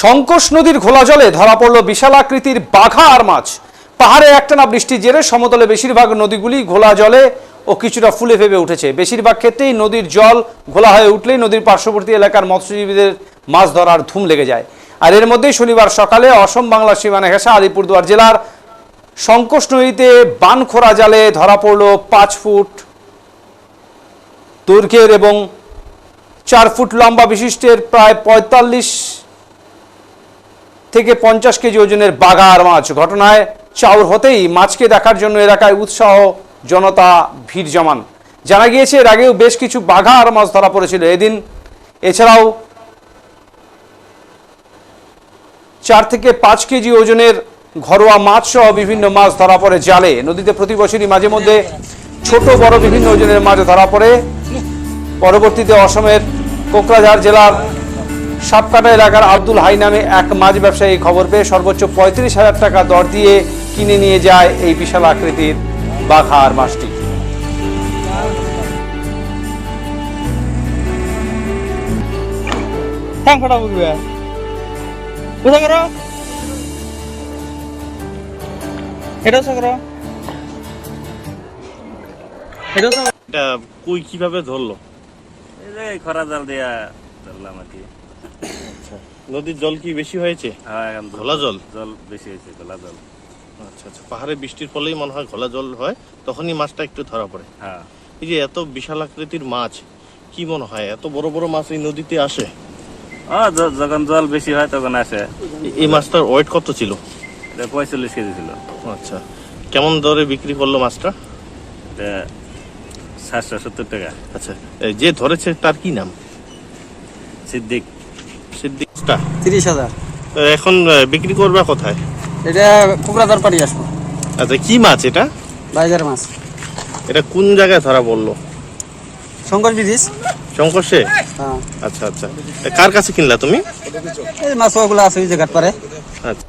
শঙ্কোষ নদীর ঘোলা জলে ধরা পড়ল বিশাল আকৃতির বাঘা আর মাছ। পাহাড়ে একটানা বৃষ্টির জেরে সমতলে বেশিরভাগ নদীগুলি ঘোলা জলে ও কিছুটা ফুলে ফেপে উঠেছে। বেশিরভাগ ক্ষেত্রেই নদীর জল ঘোলা হয়ে উঠলেই নদীর পার্শ্ববর্তী এলাকার মৎস্যজীবীদের মাছ ধরার ধুম লেগে যায়। আর এর মধ্যেই শনিবার সকালে অসম বাংলা সীমানা ঘেঁষা আলিপুরদুয়ার জেলার শঙ্কোষ নদীতে বানখোরা জালে ধরা পড়ল পাঁচ ফুট দৈর্ঘ্যের এবং চার ফুট লম্বা বিশিষ্টের প্রায় পঁয়তাল্লিশ থেকে পঞ্চাশ কেজি ওজনের বাঘা আর মাছ। ঘটনায় চাউর হতেই মাছকে দেখার জন্য এলাকায় উৎসাহ, জনতা, ভিড় জমান। জানা গিয়েছে, এর আগেও বেশ কিছু বাঘা আর মাছ ধরা পড়েছিল। এদিন এছাড়াও চার থেকে পাঁচ কেজি ওজনের ঘরোয়া মাছ সহ বিভিন্ন মাছ ধরা পড়ে জালে। নদীতে প্রতি বছরই মাঝে মধ্যে ছোট, বড় বিভিন্ন ওজনের মাছ ধরা পড়ে। পরবর্তীতে অসমের কোকরাঝাড় জেলার সাপকাটা এলাকার আব্দুল হাই নামে এক মাছ ব্যবসায়ী খবর পেয়ে সর্বোচ্চ পঁয়ত্রিশ হাজার টাকা দর দিয়ে কিনে নিয়ে যায় এই বিশাল আকৃতির বাঘা আর মাছটি এটা কই কীভাবে ধরলো? খরা জাল দিয়া ধরলাম আর কি। নদীর জল কি বেশি হয়েছে? হ্যাঁ ঘোলা জল? জল বেশি হয়েছে ঘোলা জল। আচ্ছা আচ্ছা। পাহাড়ে বৃষ্টির ফলেই মনে হয় ঘোলা জল হয় তখনই মাছটা একটু ধরা পড়ে। হ্যাঁ। এই যে এত বিশাল আকৃতির মাছ কি মনে হয়? এত বড় বড় মাছ এই নদীতে আসে? যখন জল বেশি হয় তখন আসে। এই মাছটার ওয়েট কত ছিল? পঁয়তাল্লিশ কেজি ছিল। আচ্ছা। কেমন দরে বিক্রি করল মাছটা? সাতশো সত্তর টাকা। আচ্ছা। যে ধরেছে তার কি নাম? সিদ্দিক। তিরিশ হাজার। এখন বিক্রি করবা কোথায়? এটা কোকরাদার পাড়ি আসব। আচ্ছা কি মাছ এটা? বাইজার মাছ। এটা কোন জায়গায় ধরা বলল শঙ্কর ব্রিজ। শঙ্করসে হ্যাঁ। আচ্ছা আচ্ছা। কার কাছে কিনলা তুমি? এই মাছ ওগুলো আছে ওই জায়গার পারে আচ্ছা।